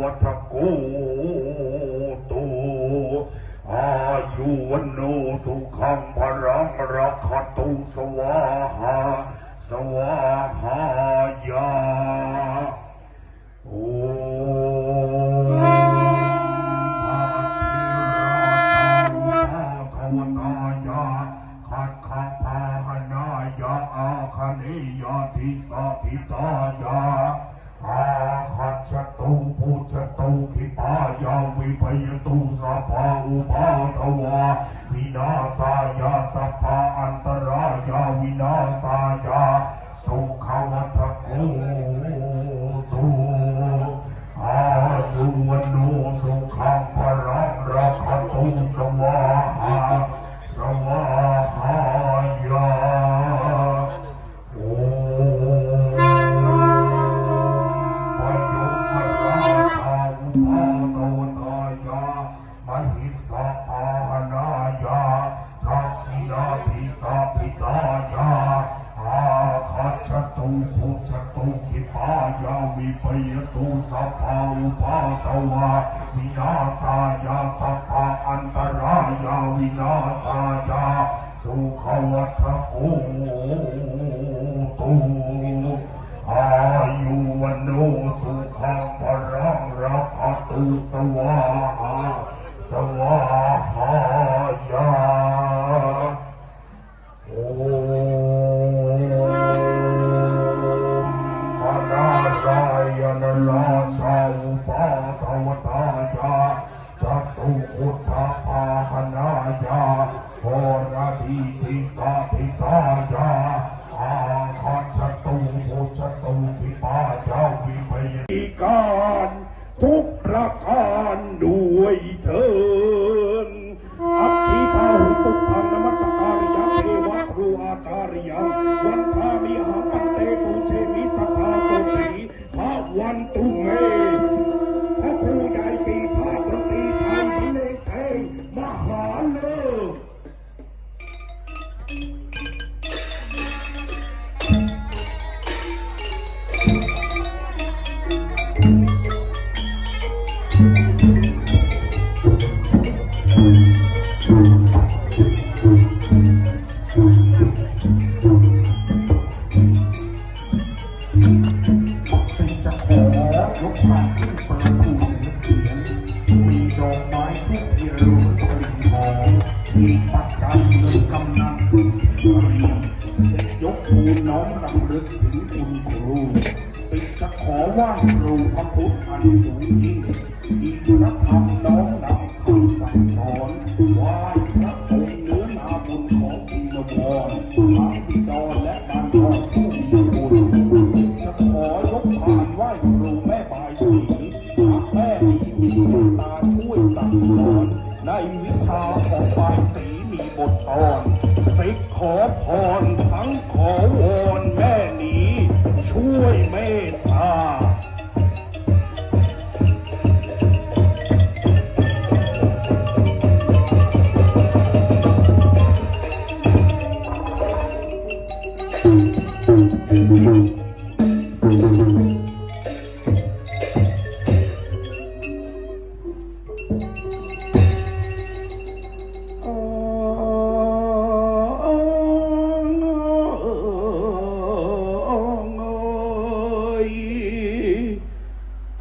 วทะโกตุอายุวโนสุขังพรังรักขตุสวาหาสวาหายา งภุชตุขิปายาวิปยตุสัพพาอุปาตวะวินาสายาสัพาอันตรายาวินาสายาสุขวัฏโกตุอายุวันโนสุขัรังรักตุสวาสวาหายา Peace, peace, peace, peace, ตาช่วยสั่งสอนในวิชาของฝ่ายสีมีบทอ่อนสิกขอพรทั้งขอวอนแม่นี้ ช่วยเมตตา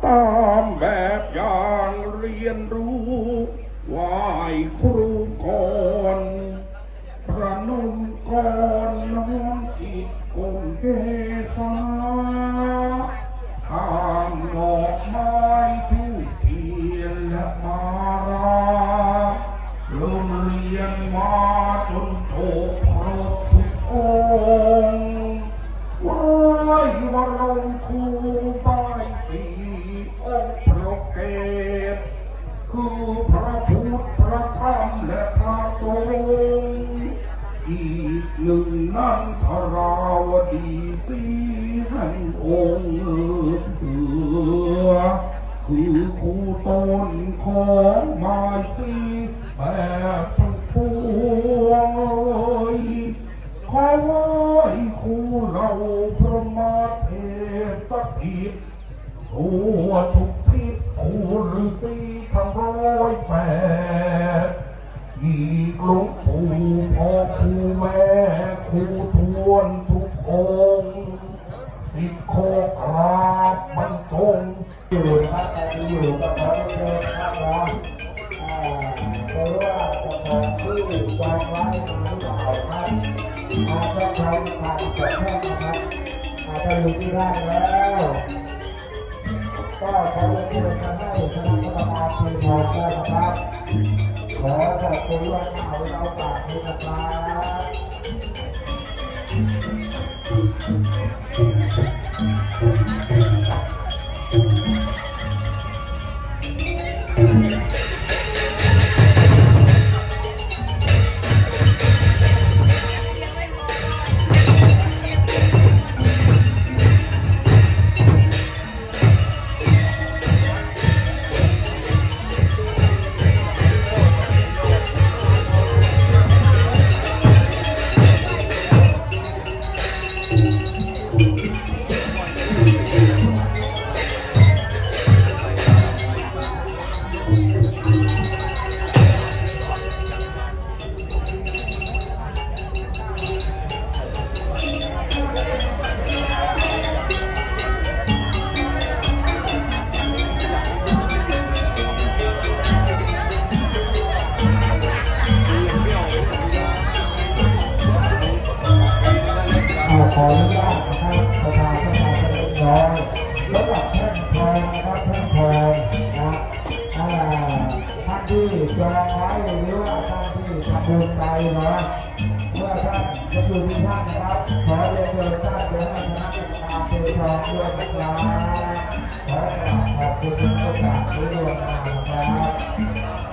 Um, สีให้องค์เอือคือคู่ต้นของมาสีแบบทั้งปวงเลยขอให้คู่เราพระมาเทพสักทีตัวทุกทิศคูณสี่ทั้งร้อยแปดอีกหลวงผู้พ่อคู่แม่คู่ทวน องค์สิบโคกราบบรรจงอยู่นะครับอยู่กับขอเชิญครับเนะเพราะว่าจะขอที่จองไว้มาหรือเปล่าครับอาจจะทำผ่านจดแค่นะครับอาจจะอยู่ที่บ้านแล้วก็ขอเชิญมาให้คณะกรรมการทีมงานด้วยนะครับขอขอบคุณล่วงหน้าวเอาปากด้นะครับ เอ ท่านที่จองไว้หรือว่าท่านที่ทำบุญไปนะเมื่อท่านจะอยู่ที่ท่านนะครับขอเรียนเชิญท่านเปให้คณะกรรมการเททองด้วยนะครับขอกราบขอบคุณทุกโอกานที่ร่วมงานะครับ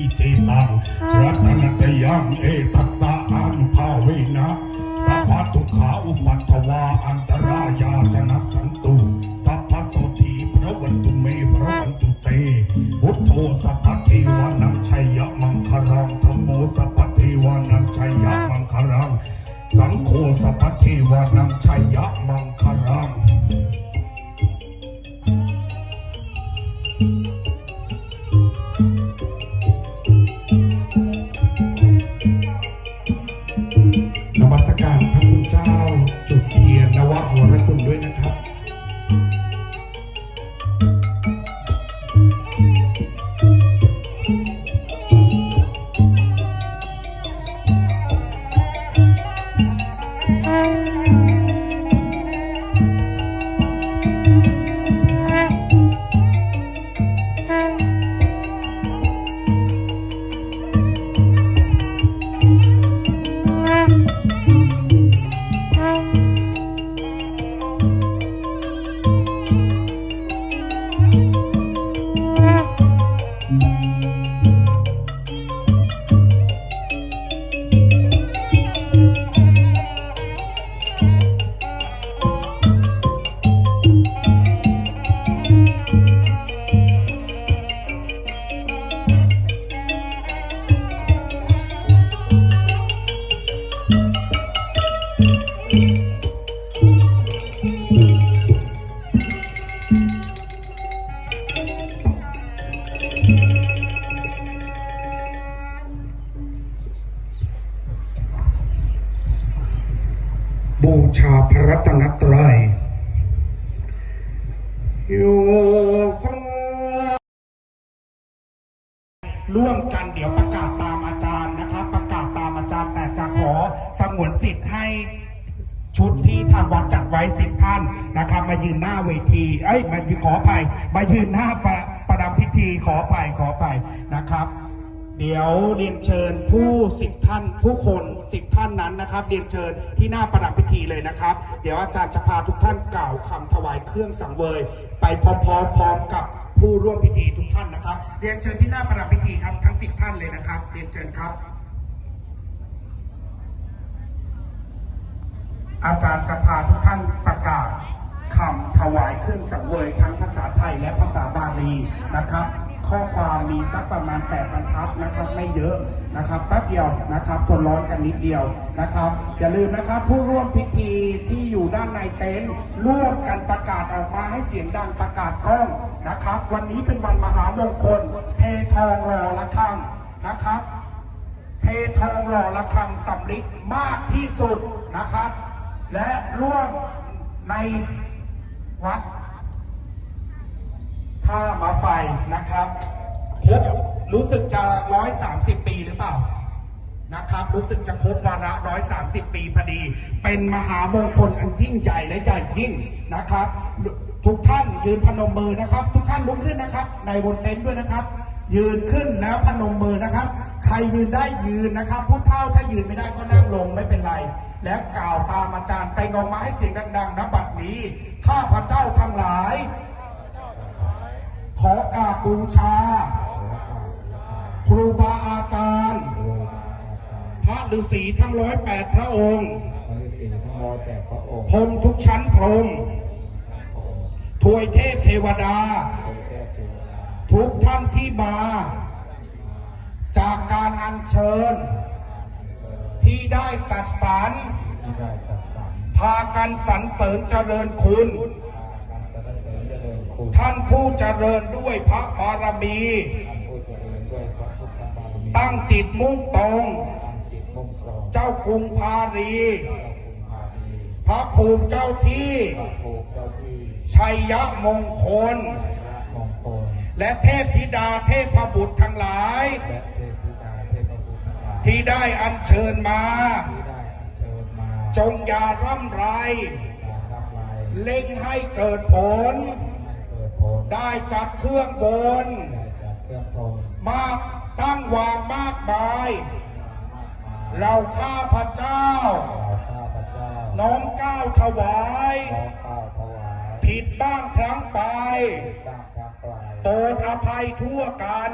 อิเจตังรัตนตยังเอตัสสะอานุภาเวนะสัพพะทุขาอุปัตถวาอันตรายาชนะสันตุสัพพะโสธีพระวันตุเมพระวันตุเตพุทโธสัพพะเทวานังชัยยะมังคารังธรรมโมสัพพะเทวานังชัยยะมังคารัง สังโฆสัพพะเทวานังชัยยะมังคารัง ร่วมกันเดี๋ยวประกาศตามอาจารย์นะครับ ประกาศตามอาจารย์แต่จะขอสงวนสิทธิ์ให้ชุดที่ทางวัดจัดไว้สิบท่านนะครับ มายืนหน้าเวที เอ้ยมาขออภัยมายืนหน้าประประดำพิธีขออภัยขออภัยนะครับ เดี๋ยวเรียนเชิญผู้สิบท่านผู้คนสิบท่านนั้นนะครับ เรียนเชิญที่หน้าประดับพิธีเลยนะครับ เดี๋ยวอาจารย์จะพาทุกท่านกล่าวคำถวายเครื่องสังเวย ไปพร้อมๆพร้อมกับ ผู้ร่วมพิธีทุกท่านนะครับ เรียนเชิญที่หน้าประดับพิธีครับทั้งสิบท่านเลยนะครับ เรียนเชิญครับ อาจารย์จะพาทุกท่านประกาศคำถวายเครื่องสังเวยทั้งภาษาไทยและภาษาบาลีนะครับ ข้อความมีสักประมาณ 8 บรรทัดนะครับไม่เยอะนะครับแป๊บเดียวนะครับทนร้อนกันนิดเดียวนะครับ อย่าลืมนะครับผู้ร่วมพิธีที่อยู่ด้านในเต็นท์ร่วมกันประกาศออกมาให้เสียงดังประกาศกล้อง นะครับ วันนี้เป็นวันมหามงคล เททองหล่อละฆังนะครับ เททองหล่อระฆังสำลิดมากที่สุดนะครับ และร่วมในวัดท่ามาไฟนะครับครบรู้สึกจะ130ปีหรือเปล่านะครับ รู้สึกจะครบวาระ130ปีพอดี เป็นมหามงคลอันยิ่งใหญ่และใหญ่ยิ่งนะครับ ทุกท่านยืนพนมมือนะครับ ทุกท่านลุกขึ้นนะครับ ในบนเต็นท์ด้วยนะครับ ยืนขึ้นแล้วพนมมือนะครับ ใครยืนได้ยืนนะครับผู้เฒ่าถ้ายืนไม่ได้ก็นั่งลงไม่เป็นไร แล้วกล่าวตามอาจารย์ไปงอมาให้เสียงดังๆนะบัดนี้ข้าพระเจ้าทั้งหลาย ขอกราบบูชา ครูบาอาจารย์ พระฤาษีทั้งร้อยแปดพระองค์พรหมทุกชั้นพรหม ทวยเทพเทวดา ทุกท่านที่มา จากการอัญเชิญ ที่ได้จัดสรรพากันสรรเสริญเจริญคุณ ท่านผู้เจริญด้วยพระบารมี ตั้งจิตมุ่งตรง เจ้ากรุงพารี พระภูมิเจ้าที่ ชัยยะมงคลและเทพธิดาเทพบุตรทั้งหลายที่ได้อัญเชิญมาจงอย่าร่ำไรเล่งให้เกิดผลได้จัดเครื่องบนมากตั้งวางมากมาย เราข้าพระเจ้าน้อมก้าวถวาย ผิดบ้างพลั้งไปโปรดอภัยทั่วกัน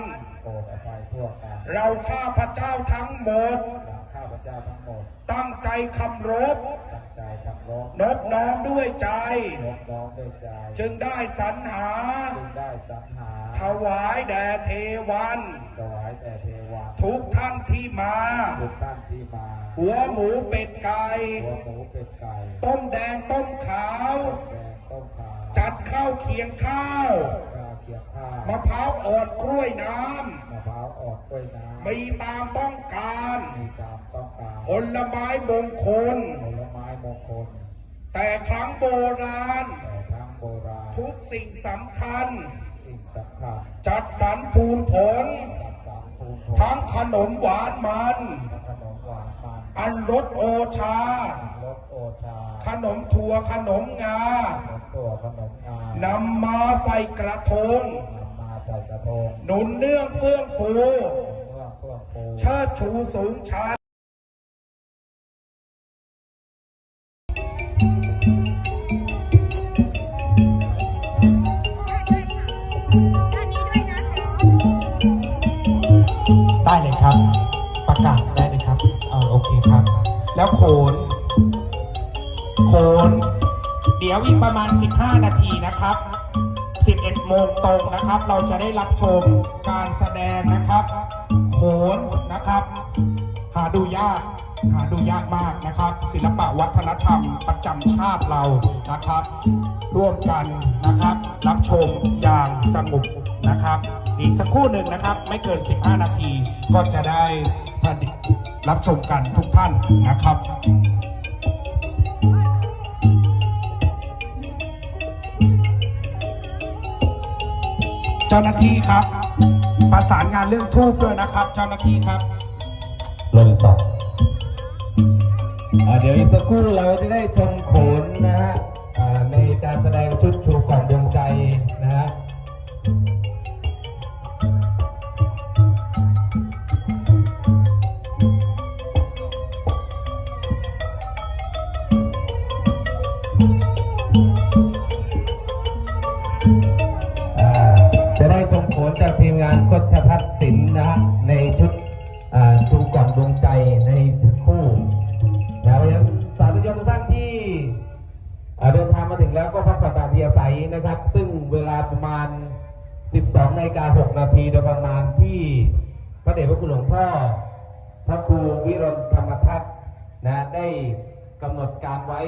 เราข้าพระเจ้าทั้งหมดข้าพเจ้าทั้งหมด ตั้งใจคำรบตั้งใจทำรบนบน้อมด้วยใจ ยกน้องด้วยใจจึงได้สรรหา จึงได้สรรหาถวายแด่เทวัน ถวายแด่เทวาทุกท่านที่มา ทุกท่านที่มาหัวหมูเป็ดไก่หัวหมูเป็ดไก่ต้มแดงต้มขาวแดงต้มขาว จัดข้าวเคียงข้าว ข้าวเคี่ยวข้าวมะพร้าวอ่อนกล้วยน้มะพร้าวอ่อนกล้วยน้ำมีตามต้องการำมีตามต้องการผลไม้มงคล ผลไม้มงคลแต่ครั้งโบราณ แต่ทั้งโบราณทุกสิ่งสำคัญ สิ่งสำคัญจัดสรรภูนผลจัดสรรภูมิผลทั้งขนมหวานมัน และขนมหวานมันอันรสโอชา รสโอชาขนมถั่วขนมงาขนม ตัวขนมงานำมาใส่กระทง นำมาใส่กระทงหนุนเนื่องเฟื่องฟูเมื่อเพื่อปูเชิดชูสูงชันได้เลยครับ ประกาศได้เลยครับเออโอเคครับ แล้วโขน โขน เดี๋ยวอีกประมาณ 15 นาทีนะครับ 11 โมงตรงนะครับ เราจะได้รับชมการแสดงนะครับ โขนนะครับ หาดูยากหาดูยากมากนะครับ ศิลปะวัฒนธรรมประจำชาติเรานะครับ ร่วมกันนะครับ รับชมอย่างสงบนะครับ อีกสักครู่หนึ่งนะครับ ไม่เกิน 15 นาทีก็จะได้รับชมกันทุกท่านนะครับ เจ้าหน้าที่ครับ ประสานงานเรื่องทูบด้วยนะครับ เจ้าหน้าที่ครับลงสอบเดี๋ยวอีกสักครู่เราจะได้ชมโขนนะฮะในการแสดงชุดชูกล่องดวงใจนะฮะ จากทีมงานโคชพัฒน์ศิลป์นะฮะในชุดชูกล่องดวงใจในคู่นะเพราะฉะนั้นสาธุชนทุกท่านที่เดินทางมาถึงแล้วก็พักผ่อนตามที่อาศัยนะครับ ซึ่งเวลาประมาณ 12นาฬิกา6นาทีโดยประมาณที่พระเดชพระคุณหลวงพ่อ พระครูวิรนธรรมทัศนะได้กำหนดการไว้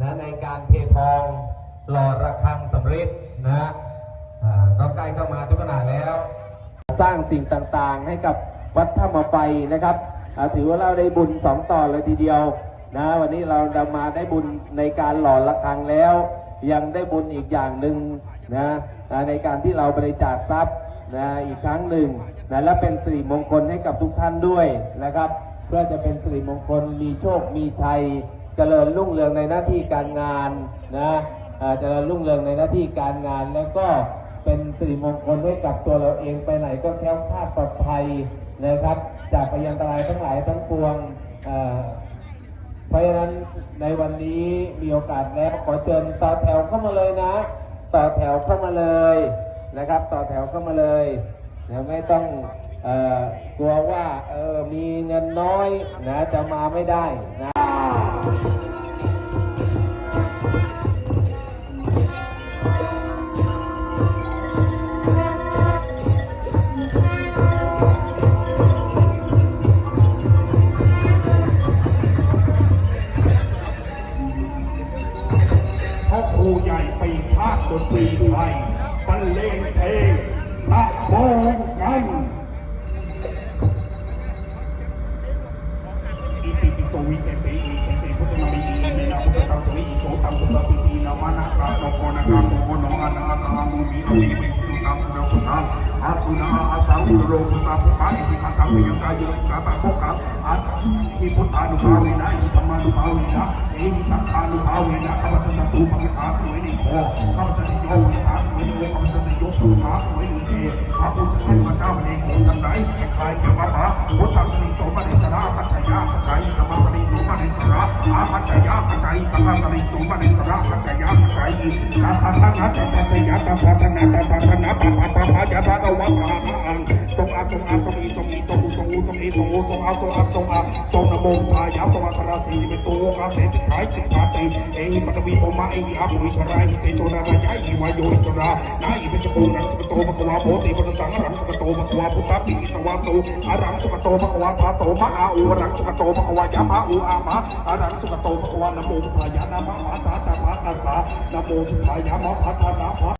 นะในการเททองหล่อระฆังสำเร็จนะ ก็ใกล้เข้ามาทุกขนาดแล้ว สร้างสิ่งต่างๆให้กับวัดธรรมไฟนะครับถือว่าเราได้บุญสองต่อเลยทีเดียวนะวันนี้เราดำมาได้บุญในการหล่อระฆังแล้ว ยังได้บุญอีกอย่างหนึ่งนะในการที่เราบริจาคทรัพย์นะอีกครั้งหนึ่งนะและเป็นสิริมงคลให้กับทุกท่านด้วยนะครับ เพื่อจะเป็นสิริมงคลมีโชคมีชัย เจริญรุ่งเรืองในหน้าที่การงานนะอ่าเจริญรุ่งเรืองในหน้าที่การงานแล้วก็ เป็นสิริมงคลให้กับตัวเราเองไปไหนก็แค้วคลาดปลอดภัยนะครับ จากพยันตรายทั้งหลายทั้งปวงเพราะฉะนั้นในวันนี้มีโอกาสแล้วขอเชิญต่อแถวเข้ามาเลยนะ ต่อแถวเข้ามาเลยนะครับ ต่อแถวเข้ามาเลยนะไม่ต้องกลัวว่าเออมีเงินน้อยนะจะมาไม่ได้นะ รูใหญ่ปีภาคดนตรีไทยบรรเลงเพลงตะโบงกันอิติปิโสวิเศษสีอิเศษสีพุทธนามีอิเมนาพุทธตาสวิอิโสตังพุทธปิตีนามานาคาโนโกนาคาโนโกโนอานาคามุมิอมิมิ สุตังสุโรพุทธังอาสุนาอาสังสุโรพุทธาภุคะอิติคังคังวิยังกายุสาตะโคกัอัตถิพุทธานุภาเวนะอิธรรมานุภาเวนะเอหิสังฆานุภาเวนะข้าพเจ้าจะสู้พระคาถาไว้ในคอข้าพเจ้าจะโยนถาไว้ในข้าพเจ้าจะยกมือขาไว้ในเจพระพุทธเจ้าพระเจ้าในองค์ทั้งหลายครเกี่ยวกับพระพุทธสริโสมณิสระขัจฉยาขัจยธรรมสริโสมณิสระอาขัจฉยาขัจฉยสังฆสริโสมณิสระขัจฉยาขัจฉยกาคังคังขัจฉยยะตาพัฒนาตาตา ธนะปะปะปะปะยะตาตวัสสานังทรงอาทรงอาทรงอีทรงอีทรงอุทรงอุทรงอีทรงอุทรงอาทรงอาทรงอาทรงนโมทายะสวัคราสีเป็นตัวกาเสติขายติขาเตเอหิปัตวีโพมาเอหิอาภวิทรายหิเตโชนารายะหิวายโยอิสรานาอิเป็นจโกรังสุกโตภควาโพติปนสังรังสุกโตภควาพุทธปิอิสวาสุอารังสุกโตภควาภาโสภะอาอูรังสกโตภควายะภาอูอาภาอารังสุกโตภควานโมพุทธายะนะมะมะตาตาภะกัสสะนะโมพุทธายะมะพัฒนาภ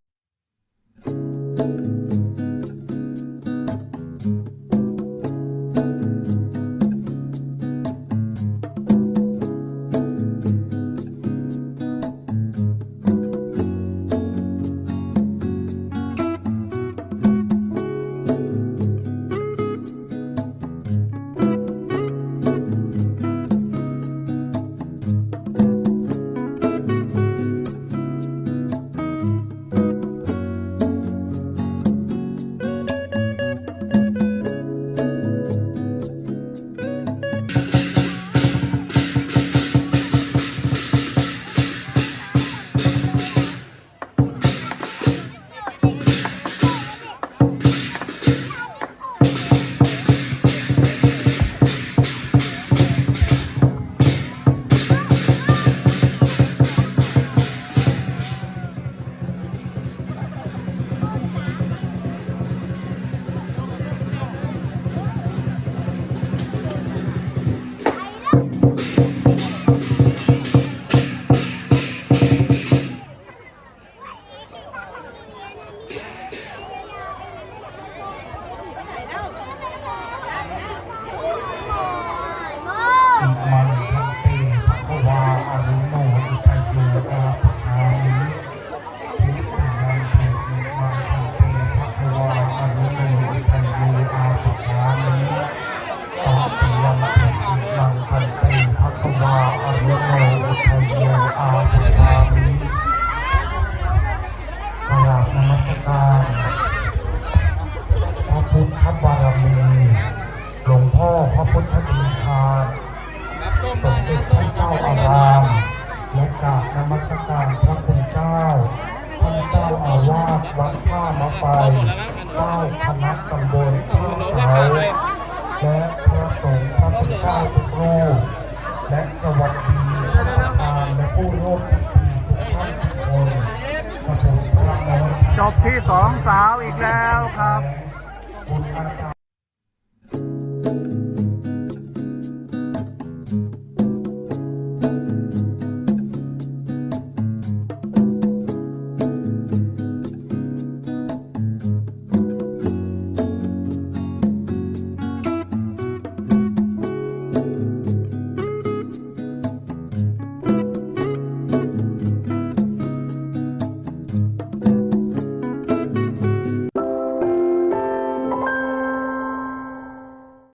สวัสดีตามและผู้ร่วมจบที่สองสาวอีกแล้วครับ